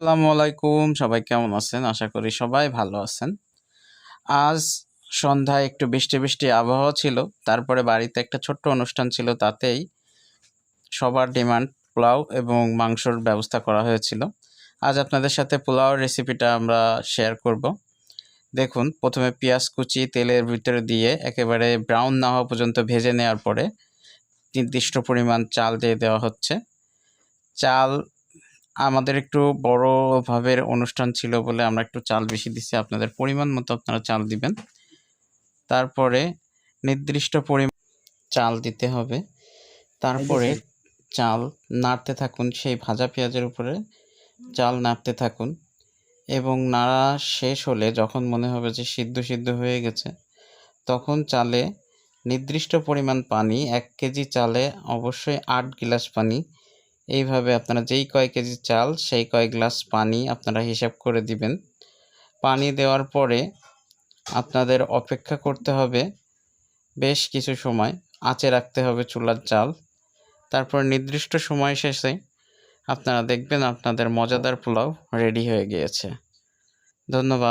আসসালামু আলাইকুম, সবাই কেমন আছেন? আশা করি সবাই ভালো আছেন। আজ সন্ধ্যায় একটু বৃষ্টি বৃষ্টি আবহাওয়া ছিল, তারপরে বাড়িতে একটা ছোট্ট অনুষ্ঠান ছিল, তাতেই সবার ডিমান্ড পোলাও এবং মাংসর ব্যবস্থা করা হয়েছিল। আজ আপনাদের সাথে পোলাওর রেসিপিটা আমরা শেয়ার করব। দেখুন, প্রথমে পেঁয়াজ কুচি তেলের ভিতরে দিয়ে একেবারে ব্রাউন না হওয়া পর্যন্ত ভেজে নেওয়ার পরে নির্দিষ্ট পরিমাণ চাল দিয়ে দেওয়া হচ্ছে। চাল আমাদের একটু বড় ভাবের অনুষ্ঠান ছিল বলে আমরা একটু চাল বেশি দিছি। আপনাদের পরিমাণ মতো আপনারা চাল দিবেন। তারপরে নির্দিষ্ট পরিমাণ চাল দিতে হবে। তারপরে চাল নাড়তে থাকুন সেই ভাজা পেঁয়াজের উপরে চাল নাড়তে থাকুন এবং নাড়া শেষ হলে যখন মনে হবে যে সিদ্ধ সিদ্ধ হয়ে গেছে তখন চালে নির্দিষ্ট পরিমাণ পানি এক কেজি চালে অবশ্যই আট গ্লাস পানি এইভাবে আপনারা যেই কয় কেজি চাল, সেই কয় গ্লাস পানি আপনারা হিসাব করে দিবেন। পানি দেওয়ার পরে আপনাদের অপেক্ষা করতে হবে বেশ কিছু সময়। আঁচে রাখতে হবে চুলার চাল। তারপর নির্দিষ্ট সময় শেষে আপনারা দেখবেন আপনাদের মজাদার পোলাও রেডি হয়ে গিয়েছে। ধন্যবাদ।